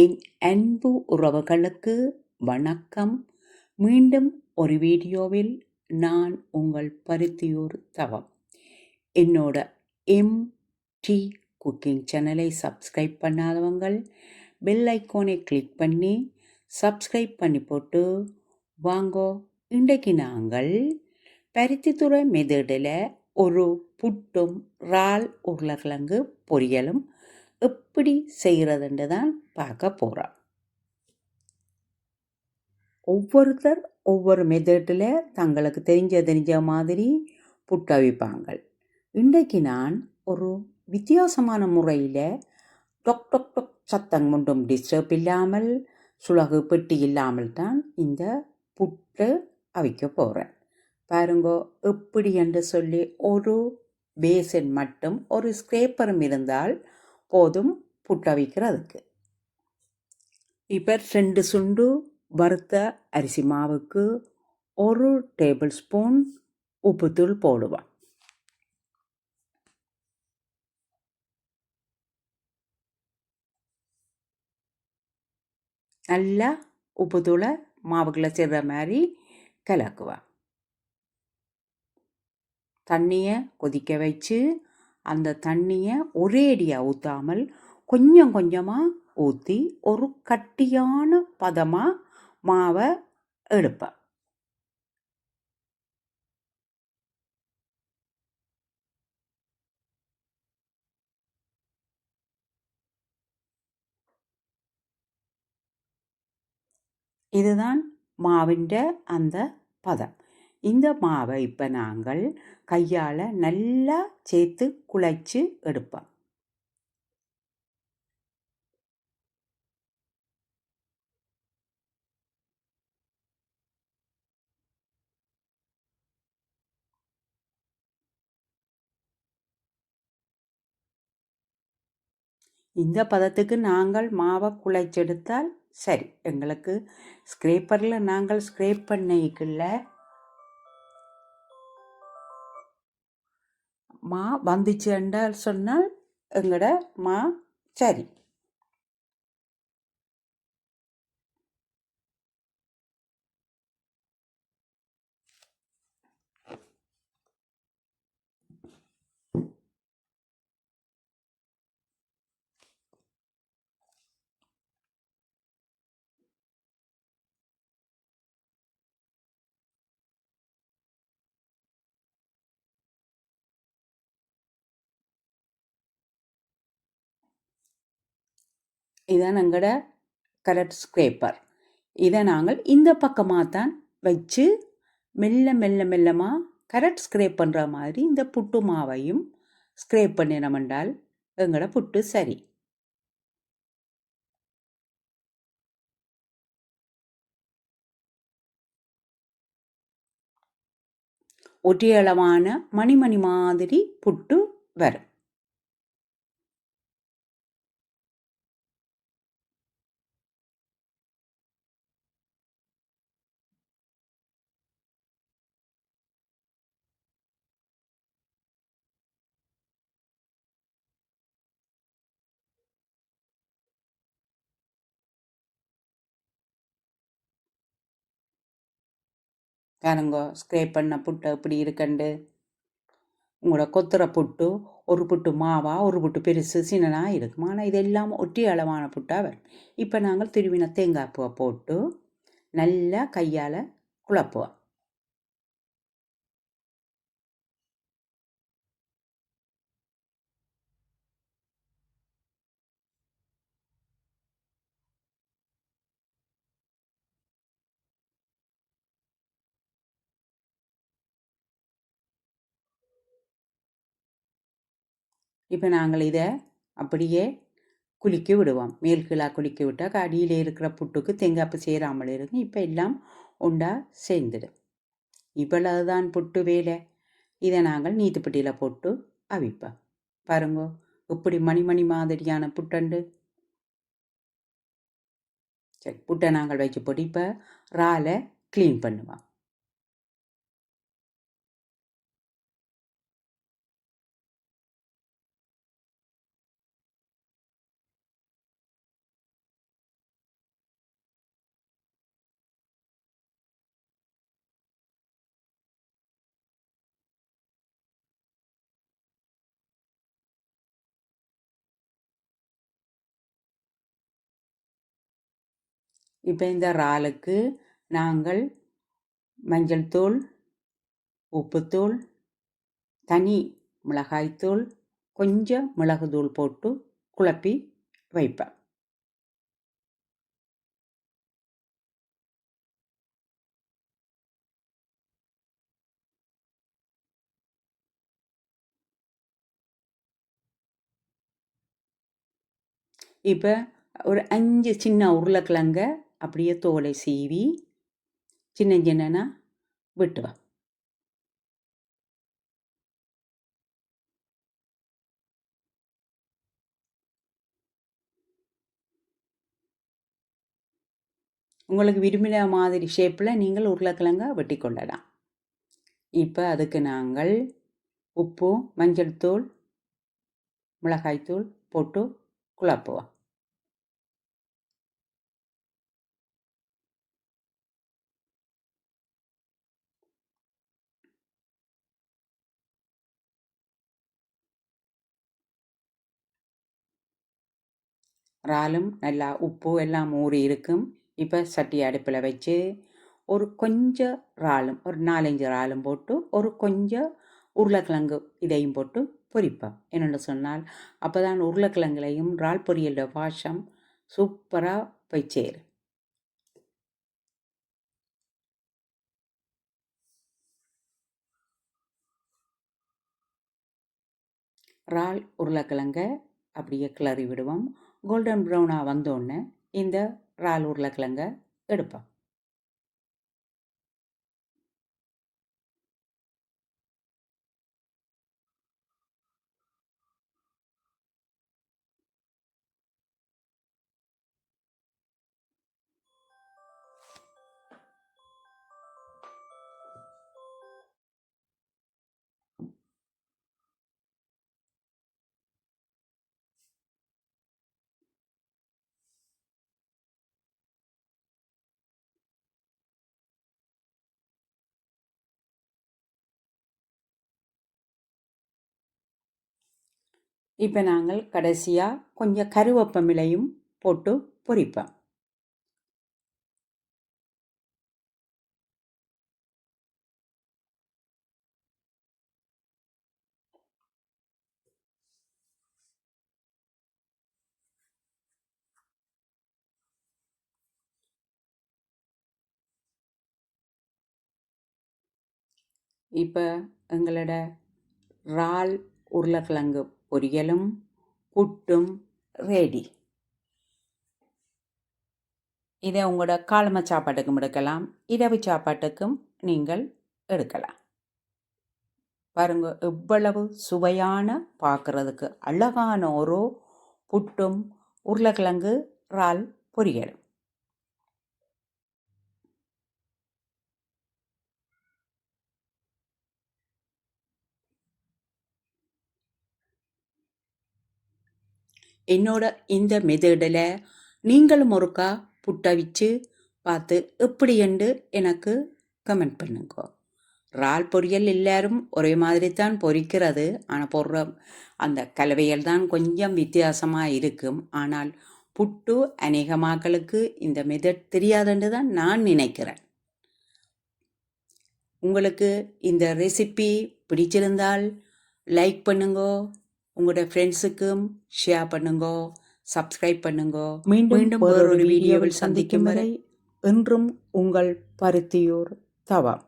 என் அன்பு உறவுகளுக்கு வணக்கம். மீண்டும் ஒரு வீடியோவில் நான் உங்கள் பருத்தியூர் தவம். என்னோட எம் டி குக்கிங் சேனலை சப்ஸ்கிரைப் பண்ணாதவங்கள் பெல் ஐக்கோனை கிளிக் பண்ணி சப்ஸ்கிரைப் பண்ணி போட்டு வாங்கோ. இன்றைக்கு நாங்கள் பருத்தித்துறை மெதடில் ஒரு புட்டும் இறால் உருளைக்கிழங்கு பொரியலும் எப்படி செய்கிறதுன்னு தான் பார்க்க போகிறோம் ஒவ்வொருத்தர் ஒவ்வொரு மெத்தடில் தங்களுக்கு தெரிஞ்ச தெரிஞ்ச மாதிரி புட்டவிப்பாங்க இன்றைக்கு நான் ஒரு வித்தியாசமான முறையில் டொக் டொக் டொக் சத்தம் ஒன்றும் டிஸ்டர்ப் இல்லாமல் சுலகு பெட்டி இல்லாமல் தான் இந்த புட்டு அவிக்க போகிறேன் பாருங்கோ எப்படி என்று சொல்லி ஒரு பேசன் மட்டும் ஒரு ஸ்க்ரேப்பரும் இருந்தால் போதும் புட்டவிக்கிறதுக்கு. இப்போ ரெண்டு சுண்டு வறுத்த அரிசி மாவுக்கு ஒரு டேபிள் ஸ்பூன் உப்புத்தூள் போடுவான் நல்லா உப்புத்தூளை மாவுக்குள்ளே சேர்ற மாதிரி கலக்குவான் தண்ணியை கொதிக்க வச்சு அந்த தண்ணியை ஒரேடியாக ஊற்றாமல் கொஞ்சம் கொஞ்சமாக ஊற்றி ஒரு கட்டியான பதமாக மாவை எடுப்பேன் இதுதான் மாவிண்ட அந்த பதம். இந்த மாவை இப்போ நாங்கள் கையால் நல்லா சேர்த்து குழைச்சி எடுப்போம். இந்த பதத்துக்கு நாங்கள் மாவை குழைச்செடுத்தால் சரி. எங்களுக்கு ஸ்க்ரேப்பரில் நாங்கள் ஸ்க்ரேப் பண்ணிக்கல மா வந்துச்சு என்றால் சொன்னால் எங்களோட மா சரி. இதை எங்களோட கலர் ஸ்க்ரேப்பர் இதை நாங்கள் இந்த பக்கமாக தான் வச்சு மெல்ல மெல்ல மெல்லமாக கரட் ஸ்க்ரேப் பண்ணுற மாதிரி இந்த புட்டு மாவையும் ஸ்க்ரேப் பண்ணினோம்னால் எங்களோட புட்டு சரி. ஒட்டியளவான மணிமணி மாதிரி புட்டு வரும். பாருங்கோ ஸ்க்ரேப் பண்ண புட்டு இப்படி இருக்கண்டு. உங்களோட கொத்துற புட்டு ஒரு புட்டு மாவா ஒரு புட்டு பெருசு சின்னனாக இருக்கும். ஆனால் இதெல்லாம் ஒட்டி அளவான புட்டாக வரும். இப்போ நாங்கள் திருவின தேங்காய் பூவை போட்டு நல்லா கையால் குழப்புவோம். இப்போ நாங்கள் இதை அப்படியே குளிக்க விடுவோம். மேல் கீழாக குளிக்க விட்டால் அடியில் இருக்கிற புட்டுக்கு தேங்காய்ப்பு சேராமல் இருக்கும் இப்போ எல்லாம் உண்டா சேர்ந்துடும் இவ்வளவுதான் புட்டு வேலை. இதை நாங்கள் நீத்துப்பட்டியில் போட்டு அவிப்போம். பாருங்கோ இப்படி மணிமணி மாதிரியான புட்டண்டு. சரி புட்டை நாங்கள் வச்சு போட்டு இப்போ இறாலை க்ளீன் பண்ணுவோம். இப்போ இந்த இறாலுக்கு நாங்கள் மஞ்சள் தூள் உப்புத்தூள் தனி மிளகாய்த்தூள் கொஞ்சம் மிளகுத்தூள் போட்டு குழப்பி வைப்பேன். இப்போ ஒரு அஞ்சு சின்ன உருளைக்கிழங்க அப்படியே தோலை சீவி சின்ன சின்னனா வெட்டுவேன் உங்களுக்கு விரும்பின மாதிரி ஷேப்பில் நீங்கள் உருளைக்கிழங்க வெட்டி கொள்ளலாம். இப்போ அதுக்கு நாங்கள் உப்பு மஞ்சள் தூள் மிளகாய்த்தூள் போட்டு குழப்புவோம் இறாலும் நல்லா உப்பு எல்லாம் ஊறி இருக்கும். இப்போ சட்டி அடுப்பில் வச்சு ஒரு கொஞ்சம் இறாலும் ஒரு நாலஞ்சு இறாலும் போட்டு ஒரு கொஞ்சம் உருளைக்கிழங்கு இதையும் போட்டு பொரிப்பேன் என்னென்னு சொன்னால் அப்போ தான் உருளைக்கிழங்குலையும் இறால் பொரியலோட வாஷம் சூப்பராக போய் சேரும். இறால் உருளைக்கிழங்க அப்படியே கிளறி விடுவோம். கோல்டன் ப்ரௌனாக வந்தோடனே இந்த இறால் உருளைக்கிழங்க எடுப்பேன் இப்போ நாங்கள் கடைசியாக கொஞ்சம் கருவேப்பமிலையும் போட்டு பொரிப்போம். இப்போ எங்களோட இறால் உருளைக்கிழங்கு பொரியலும் புட்டும் ரெடி இதை உங்களோட காலம சாப்பாட்டுக்கும் எடுக்கலாம். இரவு சாப்பாட்டுக்கும் நீங்கள் எடுக்கலாம். பாருங்க எவ்வளவு சுவையான பார்க்குறதுக்கு அழகான ஒரு புட்டும் உருளைக்கிழங்கு இறால் பொரியலும். என்னோட இந்த மெதடில் நீங்களும் ஒருக்கா புட்டவிச்சு பார்த்து எப்படி என்று எனக்கு கமெண்ட் பண்ணுங்க. இறால் பொரியல் எல்லாரும் ஒரே மாதிரி தான் பொரிக்கிறது. ஆனால் பொற அந்த கலவையில் தான் கொஞ்சம் வித்தியாசமாக இருக்கும். ஆனால் புட்டு அநேக மக்களுக்கு இந்த மெதட் தெரியாதுன்னு தான் நான் நினைக்கிறேன். உங்களுக்கு இந்த ரெசிபி பிடிச்சிருந்தால் லைக் பண்ணுங்கோ. உங்களோட ஃப்ரெண்ட்ஸுக்கும் ஷேர் பண்ணுங்க சப்ஸ்கிரைப் பண்ணுங்க. மீண்டும் மீண்டும் வேறொரு வீடியோவில் சந்திக்கும் வரை என்றும் உங்கள் பருத்தியூர் தவம்